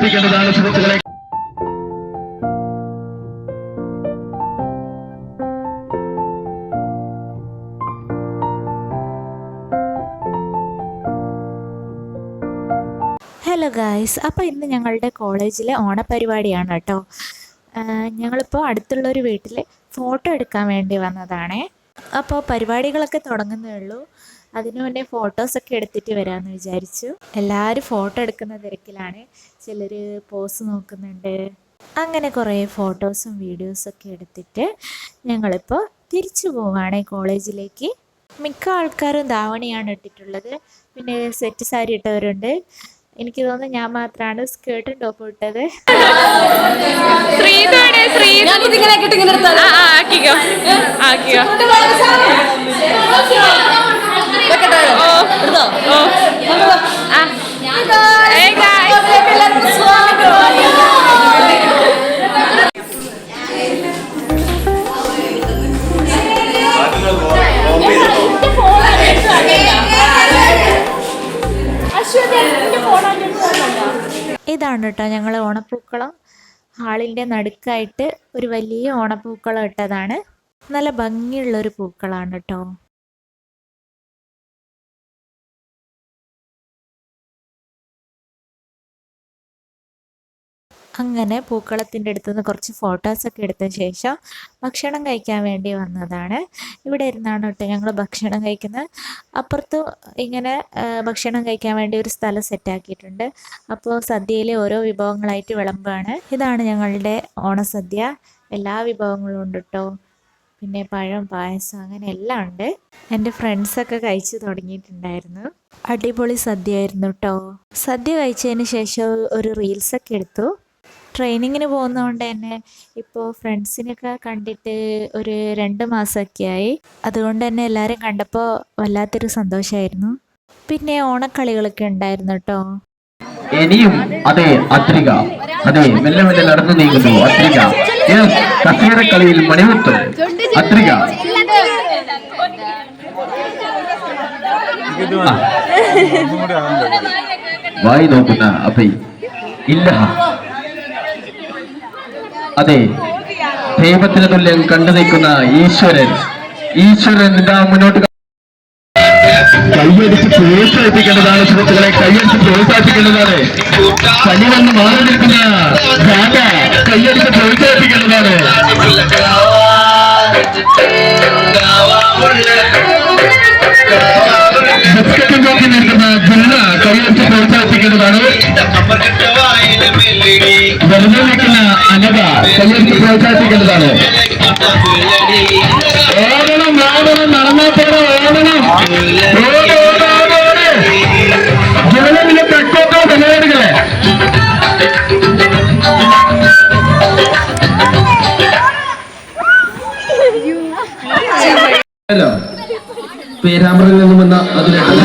പ്രോത്സാഹിപ്പിക്കേണ്ടതാണ് സുഹൃത്തുക്കളെ. Hello guys അപ്പോൾ ഇന്ന് ഞങ്ങളുടെ കോളേജിലെ ഓണപരിപാടിയാണ് കേട്ടോ. ഞങ്ങളിപ്പോൾ അടുത്തുള്ളൊരു വീട്ടിൽ ഫോട്ടോ എടുക്കാൻ വേണ്ടി വന്നതാണേ. അപ്പോൾ പരിപാടികളൊക്കെ തുടങ്ങുന്നേ ഉള്ളൂ. അതിനു മുന്നേ ഫോട്ടോസൊക്കെ എടുത്തിട്ട് വരാമെന്ന് വിചാരിച്ചു. എല്ലാവരും ഫോട്ടോ എടുക്കുന്ന തിരക്കിലാണ്. ചിലർ പോസ് നോക്കുന്നുണ്ട്. അങ്ങനെ കുറേ ഫോട്ടോസും വീഡിയോസൊക്കെ എടുത്തിട്ട് ഞങ്ങളിപ്പോൾ തിരിച്ചു പോവുകയാണ് കോളേജിലേക്ക്. മിക്ക ആൾക്കാരും ധാവണിയാണ് ഇട്ടിട്ടുള്ളത്. പിന്നെ സെറ്റ് സാരി ഇട്ടവരുണ്ട്. എനിക്ക് തോന്നുന്നു ഞാൻ മാത്രമാണ് സ്കേർട്ടും ടോപ്പും ഇട്ടത്. ആക്കിയോ ശ്രീധു ഇതാണ് കേട്ടോ ഞങ്ങൾ ഓണപ്പൂക്കളം. ഹാളിന്റെ നടുക്കായിട്ട് ഒരു വലിയ ഓണപ്പൂക്കളം ഇട്ടതാണ്. നല്ല ഭംഗിയുള്ള ഒരു പൂക്കളാണ് കേട്ടോ. അങ്ങനെ പൂക്കളത്തിന്റെ അടുത്ത് നിന്ന് കുറച്ച് ഫോട്ടോസൊക്കെ എടുത്ത ശേഷം ഭക്ഷണം കഴിക്കാൻ വേണ്ടി വന്നതാണ്. ഇവിടെ ഇരുന്നാണ് കേട്ടോ ഞങ്ങൾ ഭക്ഷണം കഴിക്കുന്നത്. അപ്പുറത്ത് ഇങ്ങനെ ഭക്ഷണം കഴിക്കാൻ വേണ്ടി ഒരു സ്ഥലം സെറ്റാക്കിയിട്ടുണ്ട് അപ്പോൾ സദ്യയിലെ ഓരോ വിഭവങ്ങളായിട്ട് വിളമ്പാണ്. ഇതാണ് ഞങ്ങളുടെ ഓണസദ്യ. എല്ലാ വിഭവങ്ങളും ഉണ്ട് കേട്ടോ പിന്നെ പഴം പായസം അങ്ങനെ എല്ലാം ഉണ്ട്. എന്റെ ഫ്രണ്ട്സൊക്കെ കഴിച്ചു തുടങ്ങിയിട്ടുണ്ടായിരുന്നു. അടിപൊളി സദ്യ ആയിരുന്നു കേട്ടോ സദ്യ കഴിച്ചതിന് ശേഷം ഒരു റീൽസൊക്കെ എടുത്തു. ട്രെയിനിങ്ങിന് പോകുന്നതുകൊണ്ട് തന്നെ ഇപ്പോൾ ഫ്രണ്ട്സിനൊക്കെ കണ്ടിട്ട് ഒരു രണ്ട് മാസമൊക്കെ ആയി അതുകൊണ്ട് തന്നെ എല്ലാവരും കണ്ടപ്പോൾ വല്ലാത്തൊരു സന്തോഷമായിരുന്നു പിന്നെ ഓണക്കളികളൊക്കെ ഉണ്ടായിരുന്നു കേട്ടോ ഇനിയും അതെ അത്രിക അതെ മെല്ലെ മെല്ലെ നടന്നു നീങ്ങുന്നു അത്രിക. കസേര കളിയിൽ മണിമുത്ത്. അത്രിക. വായി നോക്കുന്ന അഭി. ഇല്ല അതെ. ദൈവത്തിന് തുല്യം കണ്ടു നിൽക്കുന്ന ഈശ്വരൻ. ഈശ്വരൻ ഇതാ മുന്നോട്ട് കൈയടിച്ച് പ്രോത്സാഹിപ്പിക്കേണ്ടതാണ് സുഹൃത്തുക്കളെ കൈയടിച്ച് പ്രോത്സാഹിപ്പിക്കേണ്ടതാണ്. പനി വന്ന് മാറി നിൽക്കുന്ന ജാഥ കൈയടിച്ച് പ്രോത്സാഹിപ്പിക്കേണ്ടതാണ്. ബിസ്ക്കറ്റും നോക്കി നിൽക്കുന്ന ജില്ല കൈയടിച്ച് പ്രോത്സാഹിപ്പിക്കേണ്ടതാണ്. വെറുതെ കൈയടിച്ച് പ്രോത്സാഹിപ്പിക്കേണ്ടതാണ്. ഓടണം ഓടണം നടന്നാ പോലെ ഓടണം പേരാമ്പ്രയിൽ നിന്നും വന്ന അതിലേക്ക്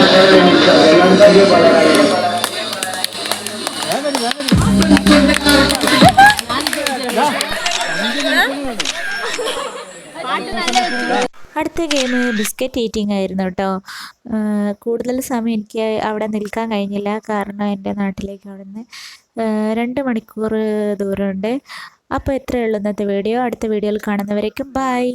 അടുത്ത ഗെയിം ബിസ്ക്കറ്റ് ഈറ്റിംഗ് ആയിരുന്നു കേട്ടോ. കൂടുതൽ സമയം എനിക്ക് അവിടെ നിൽക്കാൻ കഴിഞ്ഞില്ല. കാരണം എന്റെ നാട്ടിലേക്ക് അവിടെ നിന്ന് രണ്ട് മണിക്കൂർ ദൂരമുണ്ട്. അപ്പോൾ എത്രയുള്ളൂ ഇന്നത്തെ വീഡിയോ അടുത്ത വീഡിയോയിൽ കാണുന്നവരേക്കും ബൈ